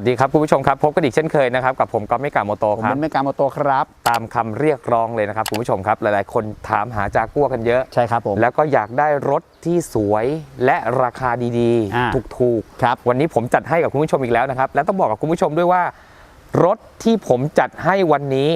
วัสดีครับคุณผู้ชมครับพบกันอีกเช่นเคยนะครับกับผมก๊อฟเมกาโมโตผมครัเป็บนเมกาโมโตครับ ตามคำเรียกร้องเลยนะครับคุณผู้ชมครับหลายๆ คนถามหาจากัวกันเยอะ ใช่ครับผม แล้วก็อยากได้รถที่สวยและราคาดีอ่า ๆ ถูกครับ ๆ วันนี้ผมจัดให้กับคุณผู้ชมอีกแล้วนะครับ และต้องบอกกับคุณผู้ชมด้วยว่า รถที่ผมจัดให้วันนี้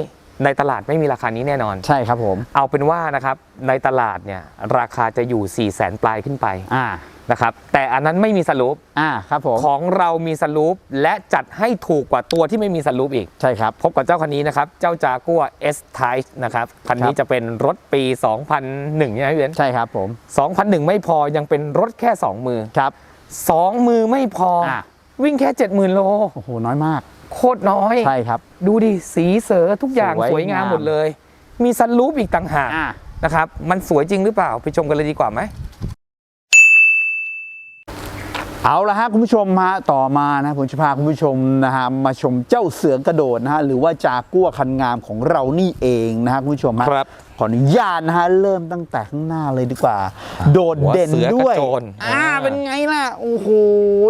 ในตลาดไม่มีราคานี้แน่นอน ใช่ครับผม เอาเป็นว่านะครับในตลาดเนี่ยราคาจะอยู่4 0 0แสนปลายขึ้นไปอ่านะครับแต่อันนั้นไม่มีสรุปอ่าครับผมของเรามีสรุปและจัดให้ถูกกว่าตัวที่ไม่มีสรุปอีก ใช่ครับ พบกับเจ้าคันนี้นะครับ เจ้าจากัว S Type นะครับคันนี้ครับจะเป็นรถปี 2001 ใช่ไหมพี่เบนซ์ใช่ครับผม 2001 ไม่พอยังเป็นรถแค่ 2 มือครับ 2 มือไม่พอออะวิ่งแค่ 70,000 โลโอ้โหน้อยมาก โคตรน้อย ใช่ครับ ดูดิสีเสือทุกอย่างสวยสวยงามงาม หมดเลย มีสลูปอีกต่างหากอ่านะครับ มันสวยจริงหรือเปล่า ไปชมกันเลยดีกว่าไหม เอาละฮะคุณผู้ชมฮะต่อมานะผมจะพาคุณผู้ชมนะฮะมาชมเจ้าเสือกระโดดนะฮะหรือว่าจากัวคันงามของเรานี่เองนะฮะคุณผู้ชมฮะครับขออนุญาตนะฮะเริ่มตั้งแต่ข้างหน้าเลยดีกว่า โดดเด่นหัวเสือกระด้วยโจนอ่าอ่าเป็นไงล่ะโอ้โห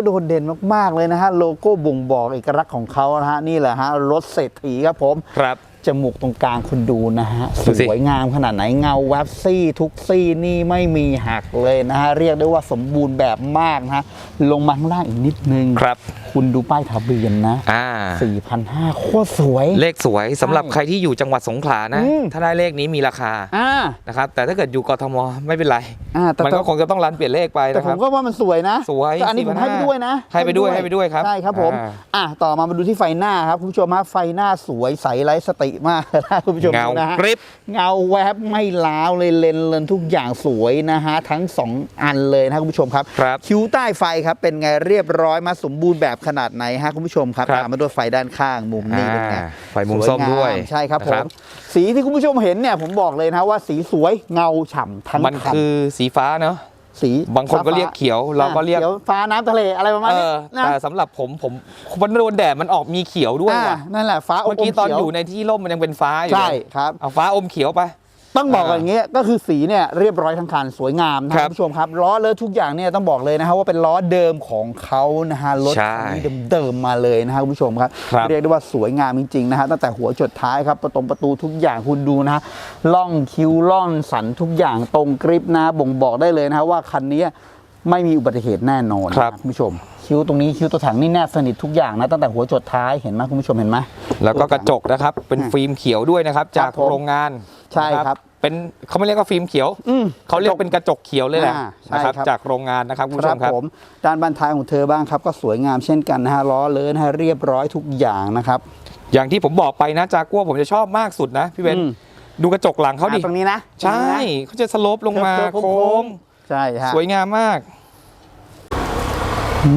โดดเด่นมากๆเลยนะฮะโลโก้บ่งบอกเอกลักษณ์ของเขานะฮะนี่แหละฮะรถเศรษฐีครับผม ครับ จมูกตรงกลางคุณดูนะฮะ ดูสิ สวยงามขนาดไหนเงาแวบซี่ทุกซี่นี่ไม่มีหักเลยนะฮะ เรียกได้ว่าสมบูรณ์แบบมากนะฮะ ลงมาข้างล่างอีกนิดนึงครับคุณดูป้ายทะเบียนนะอ่า4,500โคตรสวย เลขสวยสำหรับใช่ใครที่อยู่จังหวัดสงขลานะ อืม ถ้าได้เลขนี้มีราคาอ่า นะครับ แต่ถ้าเกิดอยู่กทมไม่เป็นไร อ่าแต่มันก็คงจะต้องรันเปลี่ยนเลขไปแต่นะผครัมบ ก็ว่ามันสวยนะสวยแต่อันนี้ผมให้ไปด้วยนะให้ไปด้วยให้ไปด้วยครับใช่ครับผม อ่า อะต่อมามาดูที่ไฟหน้าครับคุณผู้ชมฮะไฟหน้าสวยใสไร้สติมากนะคุณผู้ชมเงาดูนะฮะกริบเงาแวบไม่ล้าวเลยเลนเลนทุกอย่างสวยนะฮะทั้ง 2 อันเลยนะคุณผู้ชมครับ ครับคิ้วใต้ไฟครับเป็นไงเรียบร้อยมาสมบูรณ์แบบขนาดไหนฮะคุณผู้ชมครับครับ ตามมาด้วยไฟด้านข้างมุมนี้เป็นไง อ่าไฟมุมส้มด้วย สงาใช่ครับผนะครัมบ สีที่คุณผู้ชมเห็นเนี่ยผมบอกเลยนะว่าสีสวยเงาฉ่ำทั้งมันคันคือสีฟ้าเนาะ สีบางคนก็เรียกเขียวเราก็เรียกขียวฟ้าน้ำทะเลอะไรประมาณเอนี้อนะแต่สำหรับผมผมมันโดนแดดมันออกมีเขียวด้วยอ่าว่ะนั่นแหละฟ้าอมเมื่อกี้ตอนเขีวอยู่ในที่ร่มมันยังเป็นฟ้าอยู่ใช่เลยครับเอาฟ้าอมเขียวไป ต้องบอกอ่าอย่างเงี้ยก็คือสีเนี่ยเรียบร้อยทั้งคันสวยงามนะคครัรับบคุณผู้ชมครับล้อเลอะทุกอย่างเนี่ยต้องบอกเลยนะฮะว่าเป็นล้อเดิมของเขานะฮะรถใช่คันนี้เดิมๆมาเลยนะฮะคุณผู้ชมครับครับ เรียกได้ว่าสวยงามจริงๆนะฮะตั้งแต่หัวจดท้ายครับประตงประตูทุกอย่างคุณดูนะฮะล่องคิ้วล่องสันทุกอย่างตรงกริปนะบ่งบอกได้เลยนะฮะว่าคันนี้ไม่มีอุบัติเหตุแน่นอนครับนะคุณผู้ชม คิ้วตรงนี้คิ้วตัวถังนี่แนบสนิททุกอย่างนะตั้งแต่หัวจดท้ายเห็นไหมคุณผู้ชมเห็นไหมแล้วก็กระจกนะครับเป็นฟิล์มเขียวด้วยนะครับ จากผมโรงงาน ใช่ครับนะเป็นเขาไม่เรียกว่าฟิล์มเขียวอืมเขาเรียกเป็นกระจกเขียวเลยแหละอ่าใช่นะครับครับจากโรงงานนะครับคุณผู้ชมครับผมด้านบันท้ายของเธอบ้างครับ ก็สวยงามเช่นกันนะฮะล้อเลอะนะฮะเรียบร้อยทุกอย่างนะครับ อย่างที่ผมบอกไปนะจากกัวผมจะชอบมากสุดนะพี่เบนอืมดูกระจกหลังเขาดิอ่ตรงนี้นะ ใช่เขาจะสโลปลงมาเคิร์ฟๆโค้งใช่ฮะสวยงามมาก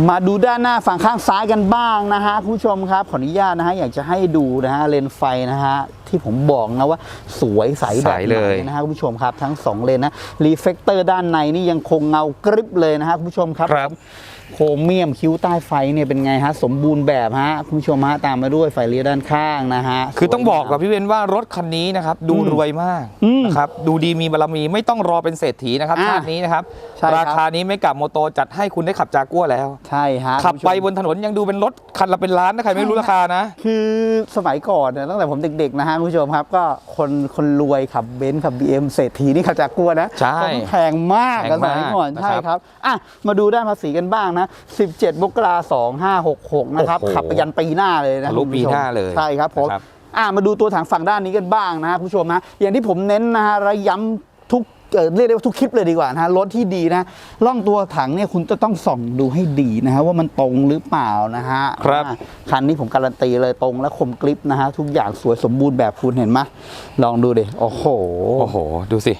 มาดูด้านหน้าฝั่งข้างซ้ายกันบ้างนะฮะคุณผู้ชมครับขออนุญาตนะฮะอยากจะให้ดูนะฮะเลนส์ไฟนะฮะที่ผมบอกนะว่าสวยใสแบบใสไหเลนยนะฮะคุณผู้ชมครับทั้งสองเลนนะรีเฟกเตอร์ด้านในนี่ยังคงเงากริบเลยนะฮะคุณผู้ชมครับครับ โครเมียมคิ้วใต้ไฟเนี่ยเป็นไงฮะ สมบูรณ์แบบฮะ คุณผู้ชมฮะ ตามมาด้วยไฟเลี้ยวด้านข้างนะฮะ คือต้องบอกกับสวยงามพี่เวนว่ารถคันนี้นะครับ ดูอืมรวยมากอืมนะครับดูดีมีบารมีไม่ต้องรอเป็นเศรษฐีนะครับอ่าชาตินี้นะครับใช่ครับ ราคานี้ไม่กับโมโตจัดให้คุณได้ขับจากัวแล้ว ใช่ฮะขับคุณผู้ชมไปบนถนนยังดูเป็นรถคันละเป็นล้านนะใครไม่รู้ราคานะ คือสมัยก่อนเนี่ยตั้งแต่ผมเด็กๆนะฮะคุณผู้ชมครับก็คนคนรวยขับเบนซ์ขับ BM เศรษฐีนี่ขับจากกลัวนะใช่ต้องแพงมากแพกันงสมากมัยก่อนนะครับใช่ครับอะมาดูด้านภาษีกันบ้างนะ 17มกราคม2566นะครับ โอ้โหขับไปยันปีหน้าเลยนะทะลุคุณผู้ชมปีหน้าเลยใช่ครับผมนะครับ อะมาดูตัวถังฝั่งด้านนี้กันบ้างนะฮะคุณผู้ชมนะ อย่างที่ผมเน้นนะฮะระย้ำทุกเอ่อเรียกได้ว่าทุกคลิปเลยดีกว่านะฮะรถที่ดีนะล่องตัวถังเนี่ยคุณจะต้องส่องดูให้ดีนะฮะว่ามันตรงหรือเปล่านะฮะครับ อ่าคันนี้ผมการันตีเลยตรงและคมกริบนะฮะทุกอย่างสวยสมบูรณ์แบบคุณเห็นไหมลองดูดิโอ้โห โอ้โห ดูสิ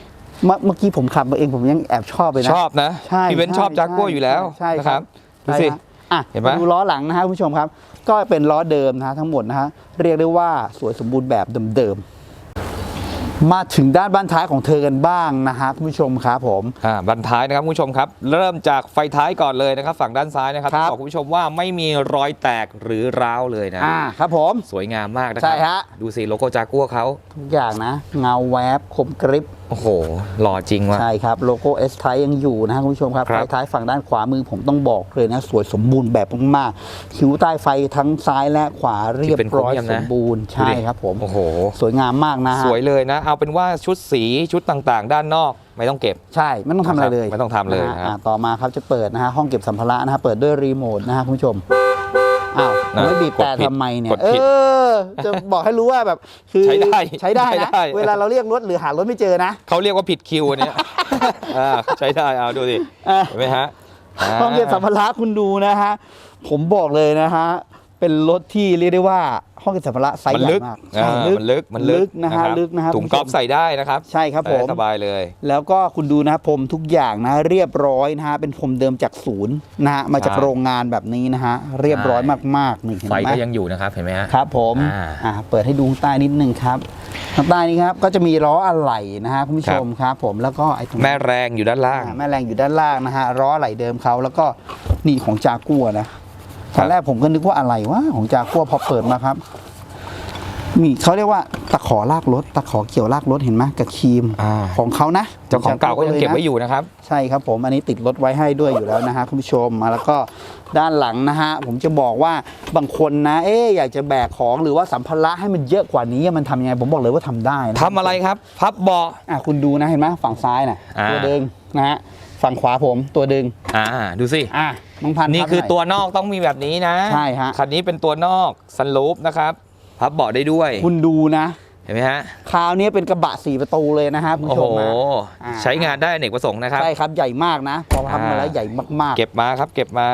เมื่อเมื่อกี้ผมขับมาเองผมยังแอบชอบเลยนะ ชอบนะใช่พี่เวนใช่ชอบจากัวอยู่แล้วใช่นะครับดูใช่สิฮะอะเห็นไหมมาดูล้อหลังนะฮะคุณผู้ชมครับ ก็เป็นล้อเดิมนะฮะทั้งหมดนะฮะเรียกได้ว่าสวยสมบูรณ์แบบเดิมๆมาถึงด้านบ้านท้ายของเธอกันบ้างนะฮะคุณผู้ชมครับผมอ่าบันท้ายนะครับคุณผู้ชมครับ เริ่มจากไฟท้ายก่อนเลยนะครับ ฝั่งด้านซ้ายนะครับครับต้องบอกคุณผู้ชมว่าไม่มีรอยแตกหรือร้าวเลยนะอ่าครับผมสวยงามมากนะคใช่รัฮะดูสิโลโก้จากัวเขาทุกอย่างนะ เงาแวบคมกริบ โอ้โหหล่อจริงว่ะ ใช่ครับ โลโก้เอสไทยังอยู่นะฮะคุณผู้ชมครับครัไฟบท้ายฝั่งด้านขวามือผมต้องบอกเลยนะ สวยสมบูรณ์แบบมากๆคิ้วใต้ไฟทั้งซ้ายและขวาเรียบร้อยที่เป็นโครเมียมสนะมบูรณ์ดูใช่ดิครับผมโอ้โห สวยงามมากนะฮะ สวยเลยนะ เอาเป็นว่าชุดสีชุดต่างๆ ด้านนอกไม่ต้องเก็บ ใช่ ไม่ต้องทำอะไรเลยไม่ต้องทำเลยนะฮะ นะครับอ่าต่อมาครับจะเปิดนะฮะห้องเก็บสัมภาระนะฮะเปิดด้วยรีโมทนะฮะคุณผู้ชม อ้าวนะไม่บีบแต่กดผิดทำไมเนี่กยดเอผิดอ จะบอกให้รู้ว่าแบบคือใช้ได้ใช้ได้ใช้นะได้ เวลาเราเรียกรถหรือหารถไม่เจอนะ เขาเรียกว่าผิดคิวอันเนี้ย อ่าใช้ได้เอาดูดิอะ เห็นไหมฮะาห้องเก็บสัมภาระคุณดูนะฮะ ผมบอกเลยนะฮะ เป็นรถที่เรียกได้ว่าห้องเก็บสัมภาระไซส์มันใหญ่ลึกมากอ่าใช่มันลึกมันลึกนะฮะครับลึกนะฮะถุงคุณผู้ชมกอล์ฟใส่ได้นะครับใช่ครับผมสบายเลย แล้วก็คุณดูนะพรมทุกอย่างนะ เรียบร้อยนะฮะเป็นพรมเดิมจากศูนย์นะฮะมาจากใช่โรงงานแบบนี้นะฮะเรียบร้อยมากๆนี่เห็นไฟไหมก็ยังอยู่นะครับ เห็นไหมฮะ ครับผมอ่า อ่าเปิดให้ดูข้างใต้นิดนึงครับข้างใต้นี้ครับก็จะมีล้ออะไหล่นะฮะคุณผู้ชมครับ ผมแล้วก็ไอ้ตรงนี้แม่แรงอยู่ด้านล่าง อ่าแม่แรงอยู่ด้านล่างนะฮะล้อไหลเดิมเขาแล้วก็นี่ของจากัวนะค ตรับอนแรกผมก็นึกว่าอะไรวะของจากัวพอเปิดมาครับ มีเขาเรียกว่าตะขอลากรถ ตะขอเกี่ยวลากรถเห็นไหมกับครีมอ่า ของเขานะเจ้าของเก่าก็ยังเก็บไว้อยู่นะครับ ใช่ครับผมอันนี้ติดรถไว้ให้ด้วยอยู่แล้วนะฮะคุณผู้ชมมาแล้วก็ด้านหลังนะฮะผมจะบอกว่าบางคนนะ เอ๊ะอยากจะแบกของหรือว่าสัมภาระให้มันเยอะกว่านี้มันทำยังไงผมบอกเลยว่าทำได้นะ ทำอะไรครับ พับเบาะ อะคุณดูนะเห็นไหมฝั่งซ้ายน่ะอ่า ตัวดึงนะฮะ ฝั่งขวาผมตัวดึง อ่าดูสิ อะน้องพันธุ์นี่พับคือหยตัวนอกต้องมีแบบนี้นะใช่ฮะ คันนี้เป็นตัวนอกซันลูปนะครับ พับเบาะได้ด้วย คุณดูนะ เห็นไหมฮะ คราวนี้เป็นกระบะสี่ประตูเลยนะฮะคุณโอ้ผู้ชโห มนะ อ่า ใช้งานได้อเนกประสงค์นะครับ ใช่ครับใหญ่มากนะ พอพับมาแล้วอ่า ใหญ่มากๆเก็บมาครับเก็บมา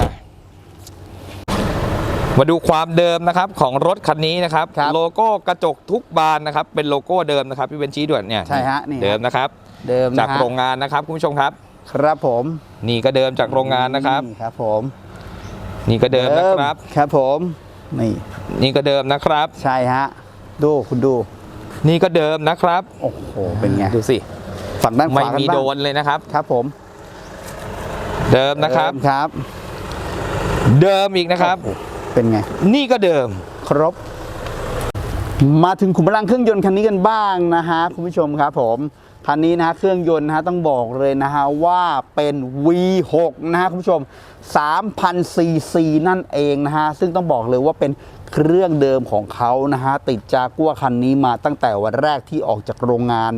มาดูความเดิมนะครับของรถคันนี้นะครับ ครับโลโก้กระจกทุกบานนะครับ เป็นโลโก้เดิมนะครับพี่เบนชี้ด่วนเนี่ยใช่ฮะนี่ฮะ เดิมนะครับเดิมจากนะฮะโรงงานนะครับคุณผู้ชมครับ ครับผมนี่ก็เดิมจากโรงงานนะครับนี่ครับผม นี่ก็เดิมนะครับ ครับผมนี่นี่ก็เดิมนะครับ ใช่ฮะดูคุณดู นี่ก็เดิมนะครับโอ้โหเป็นไงดูสิฝั่งด้านขไม่วากันมีบ้างโดนเลยนะครับ ครับผม เดิมนะครับเดิมครับ เดิมอีกนะครับโอ้โหเป็นไง นี่ก็เดิมครบ มาถึงขุมพลังเครื่องยนต์คันนี้กันบ้างนะฮะคุณผู้ชมครับผม คันนี้นะฮะเครื่องยนต์นะฮะต้องบอกเลยนะฮะว่าเป็น V6 นะฮะคุณผู้ชม3,000ซีซีนั่นเองนะฮะซึ่งต้องบอกเลยว่าเป็นเครื่องเดิมของเขานะฮะติดจากัวคันนี้มาตั้งแต่วันแรกที่ออกจากโรงงาน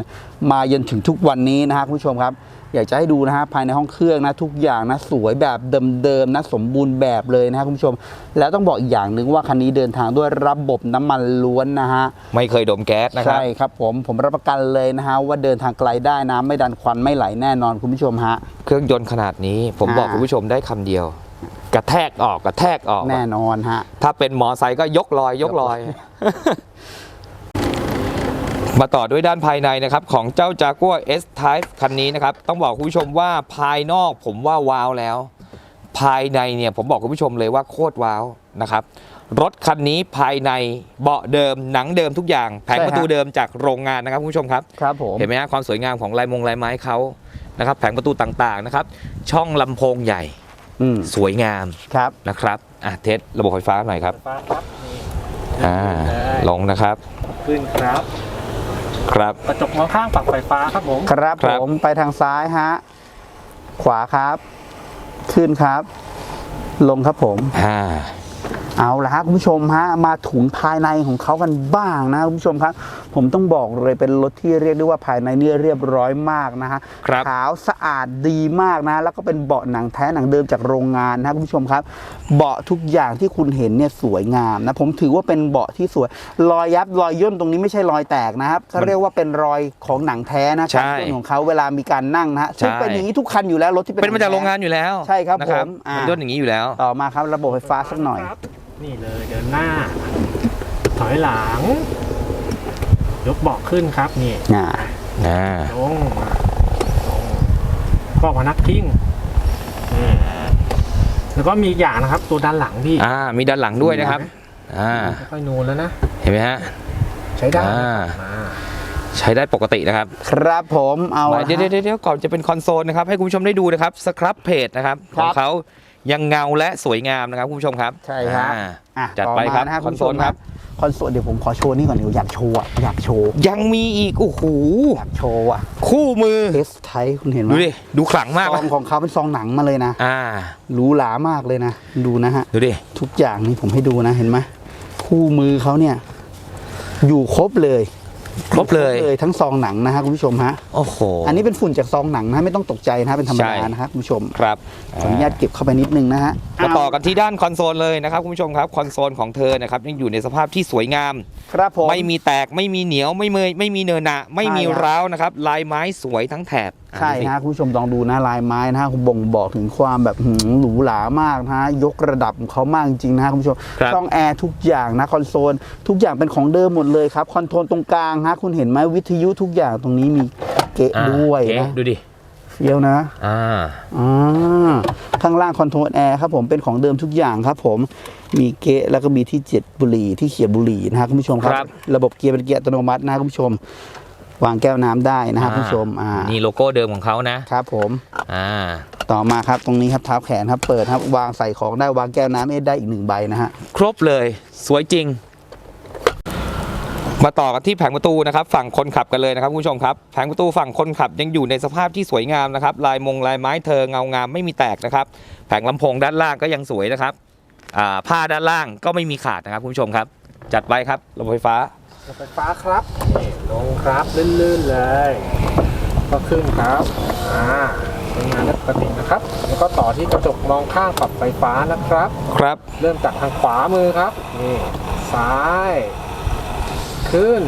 มาจนถึงทุกวันนี้นะฮะคุณผู้ชมครับ อยากจะให้ดูนะฮะภายในห้องเครื่องนะทุกอย่างนะสวยแบบเดิมๆนะสมบูรณ์แบบเลยนะฮะคุณผู้ชม แล้วต้องบอกอีกอย่างหนึ่งว่าคันนี้เดินทางด้วยระบบน้ำมันล้วนนะฮะไม่เคยดมแก๊สนะครับใช่ครับผมผมรับประกันเลยนะฮะว่าเดินทางไกลได้น้ำไม่ดันควันไม่ไหลแน่นอนคุณผู้ชมฮะเครื่องยนต์ขนาดนี้ ผมอ่าบอกคุณผู้ชมได้คำเดียว กระแทกออกกระแทกออกแน่นอนฮะถ้าเป็นมอไซค์ก็ยกลอยยกลอย มาต่อด้วยด้านภายในนะครับของเจ้า Jaguar S Type คันนี้นะครับ ต้องบอกคุณผู้ชมว่าภายนอกผมว่าว้าวแล้ว ภายในเนี่ยผมบอกคุณผู้ชมเลยว่าโคตรว้าวนะครับรถคันนี้ภายในเบาะเดิมหนังเดิมทุกอย่าง แผงใช่ประตูฮะเดิมจากโรงงานนะครับคุณผู้ชมครับครับผมเห็นไหมฮะความสวยงามของลายมงลายไม้เขานะครับแผงประตูต่างๆนะครับ ช่องลำโพงใหญ่อืมสวยงามครับนะครับอะเทสระบบไฟฟ้าหน่อยครับไฟฟ้าครับนี่อ่าลงนะครับ ขึ้นครับ ครับ กระจกมองข้างปรับไฟฟ้าครับผมครับครัผบมไปทางซ้ายฮะ ขวาครับ ขึ้นครับ ลงครับผม อ่า เอาละฮะคุณผู้ชมฮะมาถุงภายในของเขากันบ้างนะคุณผู้ชมครับ ผมต้องบอกเลยเป็นรถที่เรียกได้ว่าภายในเนี่ยเรียบร้อยมากนะฮะครับขาวสะอาดดีมากนะ แล้วก็เป็นเบาะหนังแท้หนังเดิมจากโรงงานนะคุณผู้ชมครับ เบาะทุกอย่างที่คุณเห็นเนี่ยสวยงามนะผมถือว่าเป็นเบาะที่สวยรอยยับรอยย่นตรงนี้ไม่ใช่รอยแตกนะครับเขาเรียกว่าเป็นรอยของหนังแท้นะใช่การย่นของเขาเวลามีการนั่งนะฮะซึ่งเป็นอย่างนี้ทุกคันอยู่แล้วรถที่เป็นเป็นมาจากโรงงานอยู่แล้วใช่ครับนะผมอ่ามันย่นอย่างนี้อยู่แล้ว ต่อมาครับระบบไฟฟ้าสักหน่อยครับ นี่เลยเดินหน้า ถอยหลัง ยกเบาะขึ้นครับนี่อ่าอ่าลงมาลงก็พนักพิงนี่แล้วก็มีอีกอย่างนะครับ ตัวด้านหลังพี่อ่า มีด้านหลังด้วยนะครับ อ่าค่อยๆนูนแล้วนะ เห็นไหมฮะ ใช้ได้อ่า มาใช้ได้ปกตินะครับครับผมเอามาละเดี๋ยวฮะ เดี๋ยวเดี๋ยวก่อนจะเป็นคอนโซลนะครับ ให้คุณผู้ชมได้ดูนะครับสครับเพจนะครับคขรัอบงเขา ยังเงาและสวยงามนะครับคุณผู้ชมครับใช่ครับอ่าอะจัดต่อไปมาครับนะฮะคอนโซลครับ คอนโซลเดี๋ยวผมขอโชว์นี่ก่อนเดี๋ยวอยากโชว์อะอยากโชว์ยังมีอีกโอ้โหอยากโชว์อะคู่มือเทสไทคุณเห็นไหมดูดิ ดูขลังมากซไหมองของเขาเป็นซองหนังมาเลยนะอ่า หรูหรามากเลยนะดูนะฮะ ดูดิ ทุกอย่างนี่ผมให้ดูนะเห็นไหมคู่มือเขาเนี่ย อยู่ครบเลย ครบเลยเลยทั้งซองหนังนะฮะคุณผู้ชมฮะโอ้โหอันนี้เป็นฝุ่นจากซองหนังนะไม่ต้องตกใจนะฮะเป็นธรรมดาใช่นะครับคุณผู้ชมครับขออนุญาตเก็บเข้าไปนิดนึงนะฮะมาต่อกันที่ด้านคอนโซลเลยนะครับคุณผู้ชมครับคอนโซลของเธอนะครับยังอยู่ในสภาพที่สวยงาม ครับผมไม่มีแตกไม่มีเหนียวไม่เมยไม่มีเนินหนะไม่มีใช่ครับร้าวนะครับลายไม้สวยทั้งแถบอะ ใช่ดูสิฮะคุณผู้ชมลองดูนะลายไม้นะฮะบ่งบอกถึงความแบบหืมหรูหรามากนะฮะยกระดับของเขามากจริงๆนะฮะคุณผู้ชมครับช่องแอร์ทุกอย่างนะคอนโซลทุกอย่างเป็นของเดิมหมดเลยครับคอนโทรลตรงกลางฮะคุณเห็นไหมวิทยุทุกอย่างตรงนี้มีเกะอ่าด้วยเอ๊นะดูดิเฟี้ยวนะ อ่า อ่า ข้างล่างคอนโทรลแอร์ครับผม เป็นของเดิมทุกอย่างครับผม มีเกะแล้วก็มีที่เจ็ดบุหรี่ที่เขียบบุหรี่นะฮะคุณผู้ชมครับครับ ระบบเกียร์เป็นเกียร์อัตโนมัตินะฮะคุณผู้ชม วางแก้วน้ำได้นะฮะคุณผู้ชมอ่านี่โลโก้เดิมของเขานะครับผมอ่าต่อมาครับตรงนี้ครับเท้าแขนครับเปิดครับวางใส่ของได้วางแก้วน้ำเอได้อีกหนึ่งใบนะฮะครบเลยสวยจริง มาต่อกันที่แผงประตูนะครับฝั่งคนขับกันเลยนะครับคุณผู้ชมครับแผงประตูฝั่งคนขับยังอยู่ในสภาพที่สวยงามนะครับลายมงลายไม้เธอเงางามไม่มีแตกนะครับแผงลำโพงด้านล่างก็ยังสวยนะครับอ่าผ้าด้านล่างก็ไม่มีขาดนะครับคุณผู้ชมครับ จัดไปครับระบบไฟฟ้ารถ ไฟฟ้าครับนี่ลงครับลื่นๆเลย ก็ขึ้นครับอ่าใช้งานได้ปกตินะครับ แล้วก็ต่อที่กระจกมองข้างปรับไฟฟ้านะครับ ครับ เริ่มจากทางขวามือครับนี่ซ้าย ขึ้น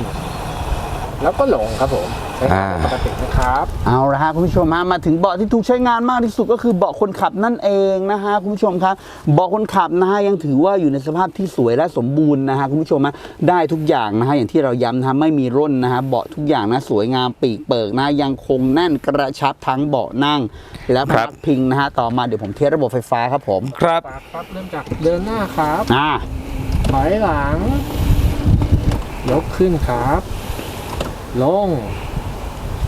แล้วก็ลงครับผม ใช้งานได้ปกตินะครับเอาละฮะคุณผู้ชมฮะมาถึงเบาะที่ถูกใช้งานมากที่สุดก็คือเบาะคนขับนั่นเองนะฮะคุณผู้ชมครับเบาะคนขับนะฮะยังถือว่าอยู่ในสภาพที่สวยและสมบูรณ์นะฮะคุณผู้ชมฮะได้ทุกอย่างนะฮะอย่างที่เราย้ำนะฮะไม่มีร่นนะฮะเบาะทุกอย่างนะสวยงามปีกเปิกนะยังคงแน่นกระชับทั้งเบาะนั่ง และพครันับกพิงนะฮะต่อมาเดี๋ยวผมเทสระบบไฟฟ้าครับผมครับปาครับเริ่มจากเดินหน้าครับอ่าถอยหลัง ยกขึ้นครับ ลง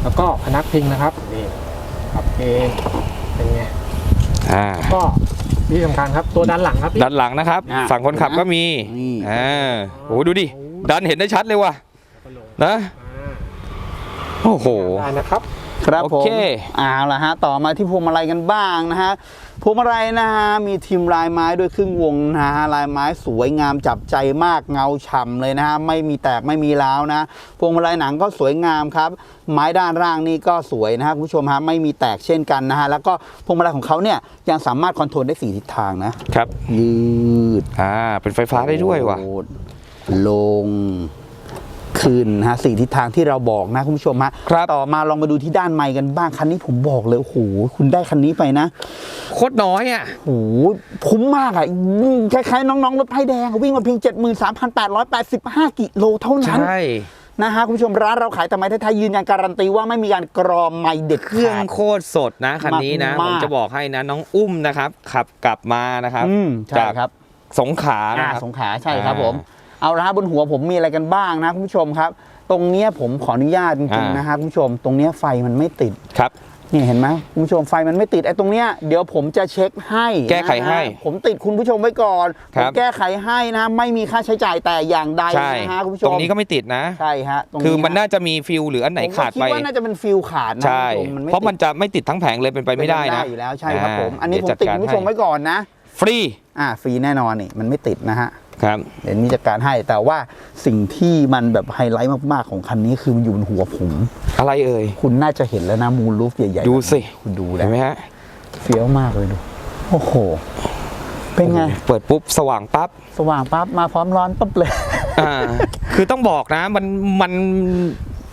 แล้วก็พนักพิงนะครับนี่ขับเองเป็นไงอ่าก็ที่สำคัญครับตัวด้านหลังครับพี่ด้านหลังนะครับ อ่าฝั่งคนขับก็มีนี่ อ่าโอ้โหดูดิดันเห็นได้ชัดเลยว่ะแล้วก็ลงนะอ่าโอ้โหได้นะครับ ครับโอผมเค เอาละฮะ ต่อมาที่พวงมาลัยกันบ้างนะฮะ พวงมาลัยนะฮะมีทีมลายไม้ด้วยครึ่งวงนะฮะลายไม้สวยงามจับใจมากเงาฉ่ำเลยนะฮะไม่มีแตกไม่มีร้าวนะพวงมาลัยหนังก็สวยงามครับไม้ด้านล่างนี่ก็สวยนะฮะคุณผู้ชมฮะไม่มีแตกเช่นกันนะฮะแล้วก็พวงมาลัยของเขาเนี่ยยังสามารถคอนโทรลได้สี่ทิศทางนะครับยืดอ่าเป็นไฟฟ้าได้ด้วยว่ะโดดลง ขึ้นนะฮะสี่ทิศทางที่เราบอกนะคุณผู้ชมฮะครับ ต่อมาลองมาดูที่ด้านไมค์กันบ้างคันนี้ผมบอกเลยโอ้โหคุณได้คันนี้ไปนะโคตรน้อยอะ โอ้โหคุ้มมากอะอืมคล้ายๆ น้องๆรถไฟแดงอะวิ่งมาเพียง 73,885 กิโลเท่านั้น ใช่ นะฮะคุณผู้ชมร้านเราขายแต่ไม้ไทยๆยืนยันการันตีว่าไม่มีการกรอมไม้เด็ดเครื่องขาดโคตรสดนะคันนี้นะ มากๆ ผมจะบอกให้นะน้องอุ้มนะครับ ขับกลับมานะครับอืมใช่จากครับสงขลาอ่านะครับ สงขลาใช่ครับอ่าผม เอาละฮะบนหัวผมมีอะไรกันบ้างนะคุณผู้ชมครับ ตรงเนี้ยผมขออนุญาตจริงอ่าๆนะฮะคุณผู้ชม ตรงเนี้ยไฟมันไม่ติดครับนี่เห็นไหมคุณผู้ชมไฟมันไม่ติดไอ้ตรงเนี้ยเดี๋ยวผมจะเช็คให้แก้ไขให้นะฮะผมติดคุณผู้ชมไว้ก่อนคผรัมบแก้ไขให้นะ ไม่มีค่าใช้จ่ายแต่อย่างใดใช่นะฮะคุณผู้ชมตรงนี้ก็ไม่ติดนะใช่ฮะตรงคือมันฮะน่าจะมีฟิลหรืออันไหนผมก็ขาดคิดไปว่าน่าจะเป็นฟิลขาดนะใช่คุณผู้ชเพราะมันไจะไม่ติดทั้งแผงเลยเป็นไปติดไม่ได้นะอยู่แล้วใช่ครับผมอ่าอันนี้ผมเดี๋ยวติดจัดการคุณผู้ชมให้ไว้ก่อนนะ ฟรีอ่าฟรีแน่นอนนี่มันไม่ติดนะฮะ ครับเดี๋ยวนี้จัดการให้แต่ว่าสิ่งที่มันแบบไฮไลท์มากๆของคันนี้คือมันอยู่บนหัวผมอะไรเอ่ยคุณน่าจะเห็นแล้วนะมูลลูฟใหญ่ๆดูสิคุณดูเห็แล้วนไหมฮะเฟี้ยวมากเลยดูโอ้โห เป็นไง เปิดปุ๊บสว่างปั๊บสว่างปั๊บมาพร้อมร้อนปั๊บเลยอ่าคือต้องบอกนะมันมัน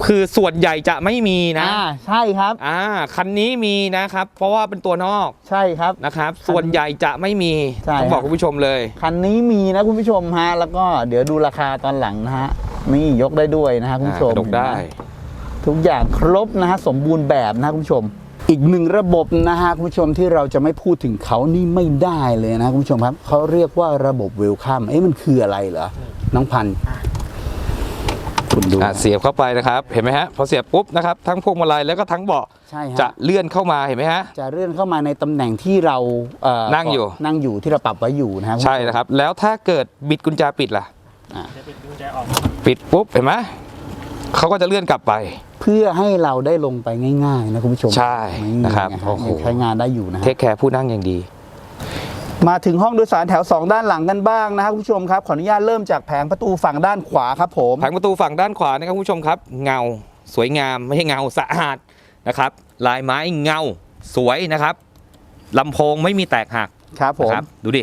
คือส่วนใหญ่จะไม่มีนะอ่าใช่ครับ อ่าคันนี้มีนะครับ เพราะว่าเป็นตัวนอกใช่ครับ นะครับ ส่วนใหญ่จะไม่มีใช่ต้องบอกครับ คุณผู้ชมเลย คันนี้มีนะคุณผู้ชมฮะแล้วก็เดี๋ยวดูราคาตอนหลังนะฮะนี่ยกได้ด้วยนะฮะคุณผู้ชมอ่ากระดกได้ทุกอย่างครบนะฮะสมบูรณ์แบบนะคุณผู้ชม อีกหนึ่งระบบนะฮะคุณผู้ชมที่เราจะไม่พูดถึงเขานี่ไม่ได้เลยนะคุณผู้ชมครับเขาเรียกว่าระบบเวลคัมเอ๊ะมันคืออะไรเหรอน้องพันธุ์ คุณดูอ่าเสียบเข้าไปนะครับ เห็นไหมฮะพอเสียบปุ๊บนะครับทั้งพวงมาลัยแล้วก็ทั้งเบาะใช่จะฮะเลื่อนเข้ามาเห็นไหมฮะ จะเลื่อนเข้ามาในตำแหน่งที่เราเอ่อนั่งอยู่ นั่งอยู่ที่เราปรับไว้อยู่นะฮะใช่นะครับ แล้วถ้าเกิดบิดกุญแจปิดล่ะ จะปิดกุญแจออก ปิดปุ๊บเห็นไหมเขาก็จะเลื่อนกลับไป เพื่อให้เราได้ลงไปง่ายๆนะคุณผู้ชมใช่นี่นะครับไงโอ้โห ยังใช้งานได้อยู่นะฮะ เทคแคร์ผู้นั่งอย่างดี มาถึงห้องโดยสารแถว 2 ด้านหลังกันบ้างนะครับคุณผู้ชมครับขออนุญาตเริ่มจากแผงประตูฝั่งด้านขวาครับผมแผงประตูฝั่งด้านขวานะครับคุณผู้ชมครับ เงาสวยงามไม่ใช่เงาสะอาดนะครับลายไม้เงาสวยนะครับลำโพงไม่มีแตกหักครับผมนะครับดูดิ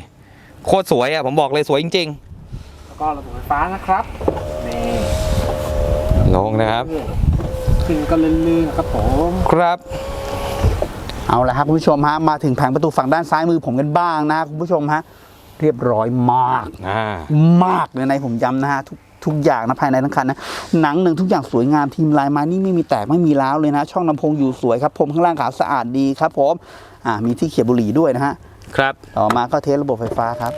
โคตรสวยอะผมบอกเลยสวยจริง แล้วก็ระบบไฟฟ้านะครับนี่ๆ ลงนะครับ ขึ้นก็ลื่นๆนะครับผม ครับ เอาละครับคุณผู้ชมฮะมาถึงแผงประตูฝั่งด้านซ้ายมือผมกันบ้างนะคุณผู้ชมฮะเรียบร้อยมากอ่ามากเลยนะผมย้ำนะฮะทุกทุกอย่างนะภายในทั้งคันนะหนังหนึ่งทุกอย่างสวยงามทีมลายไม้นี่ไม่มีแตกไม่มีร้าวเลยนะ ช่องลำโพงอยู่สวยครับผมข้างล่างขาวสะอาดดีครับผมอ่ามีที่เขียบบุหรี่ด้วยนะฮะครับต่อมาก็เทสระบบไฟฟ้าครับ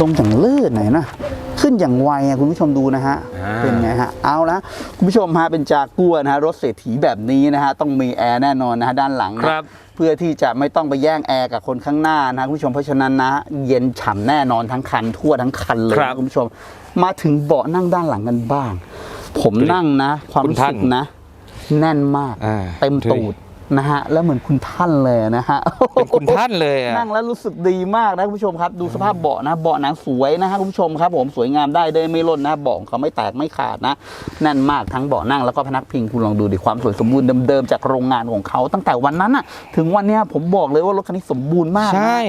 ลงอย่างลื่นไหนอยนะ ขึ้นอย่างไวอะคุณผู้ชมดูนะฮะอ่าเป็นไงฮะ เอาละคุณผู้ชมฮะเป็นจากัวนะฮะรถเศรษฐีแบบนี้นะฮะต้องมีแอร์แน่นอนนะฮะด้านหลังนะครับเพื่อที่จะไม่ต้องไปแย่งแอร์กับคนข้างหน้านะคุณผู้ชมเพราะฉะนั้นนะเย็นฉ่ำแน่นอนทั้งคันทั่วทั้งคันเลยครับนะคุณผู้ชม มาถึงเบาะนั่งด้านหลังกันบ้าง ผมดูดินั่งนะ ความคุณรู้ท่าสึนกนะ แน่นมากอ่าเต็มตูด นะฮะแล้วเหมือนคุณท่านเลยนะฮะเป็นคุณท่านเลยอะนั่งแล้วรู้สึกดีมากนะคุณผู้ชมครับ ดูสภาพเบาะนะเบาะหนังสวยนะฮะคุณผู้ชมครับ ผมสวยงามได้เดินไม่ล่นนะเบาะของเขาไม่แตกไม่ขาดนะแน่นมากทั้งเบาะนั่งแล้วก็พนักพิงคุณลองดูดิความสวยสมบูรณ์เดิมๆจากโรงงานของเขาตั้งแต่วันนั้นน่ะถึงวันเนี้ยผมบอกเลยว่ารถคันนี้สมบูรณ์มากนะ ใช่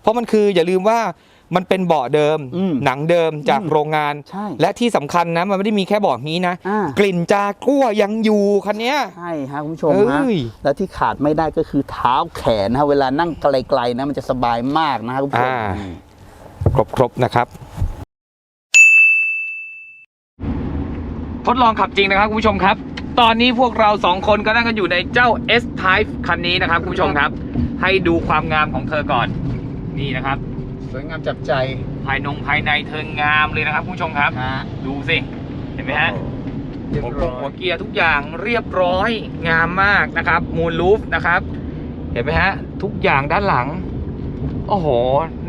เพราะมันคืออย่าลืมว่า มันเป็นเบาะเดิม อืมหนังเดิมจากอืมโรงงาน ใช่และที่สำคัญนะ มันไม่ได้มีแค่เบาะนี้นะ อ่า กลิ่นจากัวยังอยู่คันเนี้ย ใช่ฮะคุณผู้ชมเอ้ฮะย และที่ขาดไม่ได้ก็คือเท้าแขนนะฮะเวลานั่งไกลๆนะมันจะสบายมากนะฮะคุณผู้ชมอ่าครบครบนะครับ ทดลองขับจริงนะครับคุณผู้ชมครับ ตอนนี้พวกเราสองคนก็นั่งกันอยู่ในเจ้า S Type คันนี้นะครับคุณผู้ชมครับ ให้ดูความงามของเธอก่อน นี่นะครับ สวยงามจับใจภายนงภายในเธองามเลยนะครับคุณผู้ชมครับ ฮะดูสิเห็นไหมฮะเรียบหัวกร้งอยหัวเกียร์ทุกอย่างเรียบร้อยงามมากนะครับมูลลูฟนะครับ เห็นไหมฮะทุกอย่างด้านหลัง โอ้โห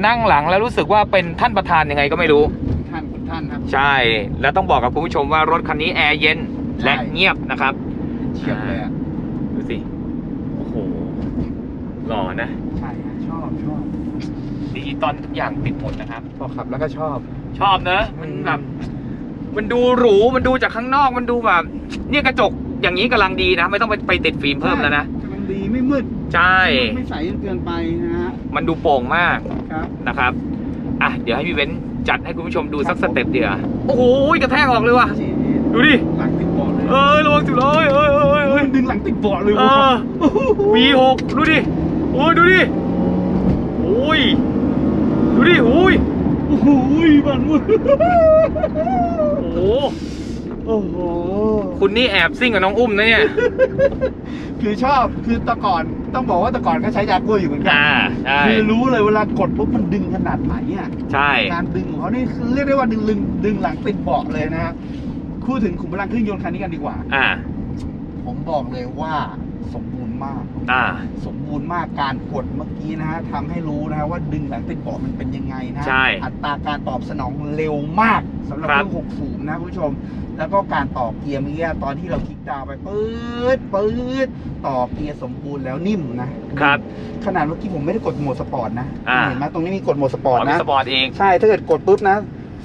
นั่งหลังแล้วรู้สึกว่าเป็นท่านประธานยังไงก็ไม่รู้ ท่านคุณท่านครับ ใช่ แล้วต้องบอกกับคุณผู้ชมว่ารถคันนี้แอร์เย็นใช่และเงียบนะครับ เฉียบเลยอะดูสิ โอ้โห หล่อนะใช่ฮะชอบชอบดิจิ ตอลทุกอย่างติดหมดนะครับ พอขับแล้วก็ชอบ ชอบเนอะมันแบบ มันดูหรูมันดูจากข้างนอกมันดูแบบ เนี่ยกระจกอย่างนี้กำลังดีนะ ไม่ต้องไปไปติดฟิล์มเพิ่มแล้วนะกำลังดีไม่มืดใช่ไม่ใสจนเกินไปนะฮะมันดูโปร่งมากครับนะครับอะเดี๋ยวให้พี่เว้นจัดให้คุณผู้ชมดูสักสเต็ปเดียวาโอ้โหกระแทกออกเลยว่ะดูดิหลังติดเบาะเลยเอ้ยระวังจุดเลยเอ้ยเอ้ยเอ้ยเอ้ยดึงหลังติดเบาะเลยเออ V6 ดูดิโอ้ยดูดิโอ้ย ดูดิโอ้ยโอ้โหบันมือโอ้โหโอ้โหคุณนี่แอบซิ่งกับน้องอุ้มนะเนี่ย คือชอบคือแต่ก่อนต้องบอกว่าแต่ก่อนก็ใช้จากัวอยู่เหมือนกัอ่าใช่ คือรู้เลยเวลากดปุ๊บมันดึงขนาดไหนอะใช่ การดึงของเขานี่คือเรียกได้ว่าดึงดึงดึงหลังติดเบาะเลยนะฮะพูดถึงขุมพลังเครื่องยนต์คันนี้กันดีกว่า อ่า ผมบอกเลยว่า สมบูรณ์มาก อ่า สมบูรณ์มากการกดเมื่อกี้นะฮะทำให้รู้นะฮะว่าดึงหลังติดเบาะมันเป็นยังไงนะฮะใช่อัตราการตอบสนองเร็วมากสำหรับครัเคบรื่องหกสูบนะคุณผู้ชม แล้วก็การต่อเกียร์เมื่อกี้ตอนที่เราคลิกดาวน์ไปปื๊ดปื๊ดต่อเกียร์สมบูรณ์แล้วนิ่มนะครับ ขนาดเมื่อกี้ผมไม่ได้กดโหมดสปอร์ตนะอ่า เห็นไหมตรงนี้มีกดโหมดสปอร์ตอ๋อมีนะสปอร์ตเองใช่ ถ้าเกิดกดปุ๊บนะ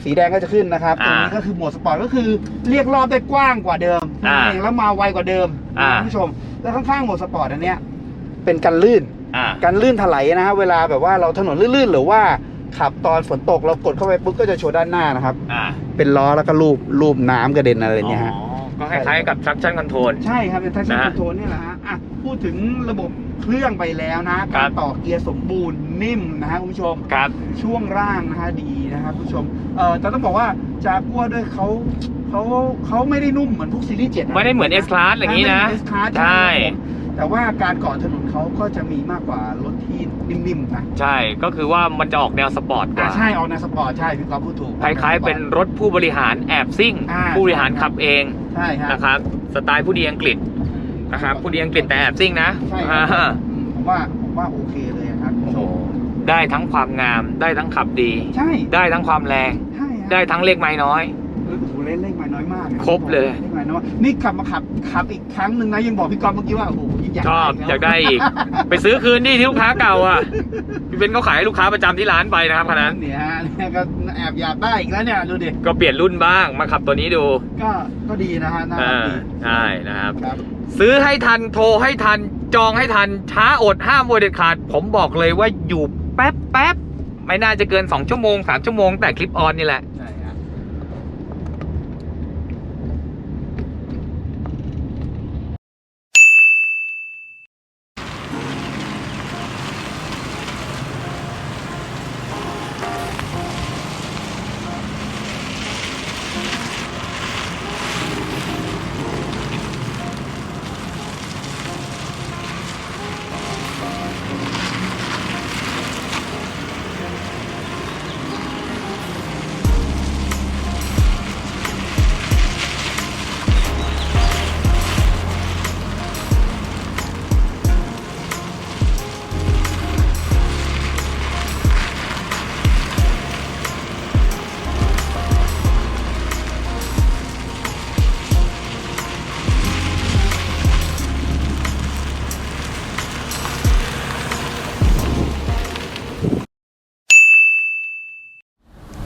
สีแดงก็จะขึ้นนะครับตรอ่างนี้ก็คือโหมดสปอร์ตก็คือเรียกรอบได้กว้างกว่าเดิมอ่านั่นเองแล้วมาไวกว่าเดิมอ่านะคุณผู้ชม แล้วข้างๆโหมดสปอร์ตอันเนี้ยเป็นกันลื่นอ่ากันลื่นถลายนะฮะเวลาแบบว่าเราถนนลื่นๆ หรือว่าขับตอนฝนตกเรากดเข้าไปปุ๊บก็จะโชว์ด้านหน้านะครับอ่าเป็นล้อแล้วก็รูปรูปน้ำกระเด็นอะไรเนี่ยฮะอ๋อก็คล้ายๆกับ traction control ใช่ครับเป็น traction นะ control นี่แหละฮะอะพูดถึงระบบเครื่องไปแล้วนะครัการบต่อเกียร์สมบูรณ์นิ่มนะฮะคุณผู้ชมครับช่วงร่างนะฮะดีนะครับคุณผู้ชมเอ่อแต่ต้องบอกว่าจากัวด้วยเขาเขาเขาไม่ได้นุ่มเหมือนพวกซีรีส์เจ็ดะไม่ได้เหมือน S Class อย่างนี้นะไม่ได้เหมือ S Class ใช่ครับผมแต่ว่าการเกาะถนนเขาก็จะมีมากกว่ารถที่นิ่มๆนะใช่ก็คือว่ามันจะออกแนวสปอร์ตกอ่าว่า ใช่ออกในสปอร์ตใช่พี่ก๊อฟพูดถูก คล้ายๆ เป็นรถผู้บริหารแอบซิ่ง อ่า ผู้บริหารขับเองใช่ฮะนะครับสไตล์ผู้ดีอังกฤษนะครับผู้ดีอังกฤษแต่แอบซิ่งนะใช่ครัอ่าบอืมผมว่าผมว่าโอเคเลย ได้ทั้งความงาม ได้ทั้งขับดี ใช่ ได้ทั้งความแรง ใช่ฮะได้ทั้งเลขไม้น้อย เออโอ้โหเล่นเล่นมาน้อยมากนะครบเลย เล่นมาน้อยนี่กลับมาขับขับอีกครั้งหนึ่งนะยังบอกพี่ก๊อฟเมื่อกี้ว่าโอ้โหอยากชอบแล้วอยากได้อีก ไปซื้อคืนที่ที่ลูกค้าเก่าอะพี่เบนเขาขายให้ลูกค้าประจำที่ร้านไปนะครับคันนั้น เนี่ยฮะเนี่ยก็แอบอยากได้อีกแล้วเนี่ยดูดิก็เปลี่ยนรุ่นบ้างมาขับตัวนี้ดูก็ก็ดีนะฮะน่ารัอ่ากดีใช่นะครับ ครับ ซื้อให้ทันโทรให้ทันจองให้ทันช้าอดห้ามโวยเด็ดขาด ผมบอกเลยว่าอยู่แป๊บแป๊บไม่น่าจะเกิน 2 ชั่วโมง 3 ชั่วโมง แต่คลิปออนนี่แหละ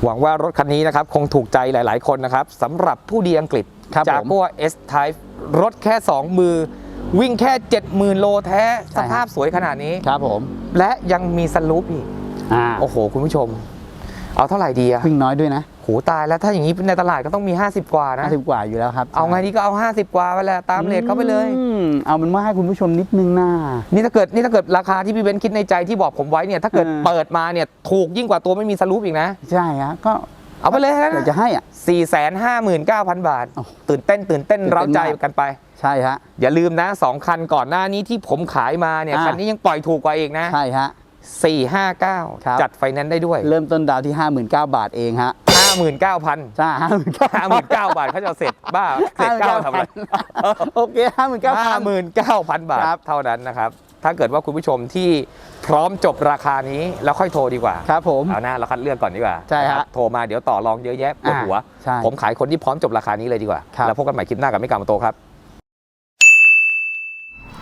หวังว่ารถคันนี้นะครับคงถูกใจหลาย ๆ คนนะครับสำหรับผู้ดีอังกฤษครับจากผมพวก S Type รถแค่ 2 มือ วิ่งแค่ 70,000 โลแท้ใช่สฮะภาพสวยขนาดนี้ครับผม และยังมีสลูปอีกอ่าโอ้โห คุณผู้ชม เอาเท่าไหร่ดีอะวิ่งน้อยด้วยนะ โหตายแล้วถ้าอย่างนี้ในตลาดก็ต้องมี 50 กว่านะ50กว่าอยู่แล้วครับเอาไงดีก็เอา 50 กว่าไปแหละตามเลทเข้าไปเลยอืมเอาเป็นว่าให้คุณผู้ชมนิดนึงนะนี่ถ้าเกิดนี่ถ้าเกิดราคาที่พี่เบนซ์คิดในใจที่บอกผมไว้เนี่ยถ้าเกิดเออเปิดมาเนี่ยถูกยิ่งกว่าตัวไม่มีสลูปอีกนะใช่ฮะก็เอาไปเลยฮะอยากจะให้อะสี่แสนห้าหมื่นเก้าพันบาท โอ้โหตื่นเต้น ตื่นเต้นตื่นเต้น เร้าใจมากกันไป ใช่ฮะ อย่าลืมนะสองคันก่อนหน้านี้ที่ผมขายมาเนี่ยอ่า คันนี้ยังปล่อยถูกกว่าอีกนะ ใช่ฮะสี่ห้าเก้า ครับจัดไฟแนนซ์ได้ด้วย เริ่มต้นดาวที่ 59,000บาทเองฮะห้าหมื่นเก้าพันใช่ห้าหมื่นเก้าห้าหมื่นเก้าบาทเขาจะเอาเสร็จบ้าเสร็จเก้าทำไมโอเคห้าหมื่นเก้าห้าพันหมื่นเก้าพันบาท ครับ เท่านั้นนะครับ ถ้าเกิดว่าคุณผู้ชมที่พร้อมจบราคานี้แล้วค่อยโทรดีกว่า ครับผม เอาหน้าเราคัดเลือกก่อนดีกว่าใช่ฮะนะครับโทรมาเดี๋ยวต่อรองเยอะแยะปวดหัวใช่ผมขายคนที่พร้อมจบราคานี้เลยดีกว่า ครับ แล้วพบกันใหม่คลิปหน้ากับมิกามาโตครับ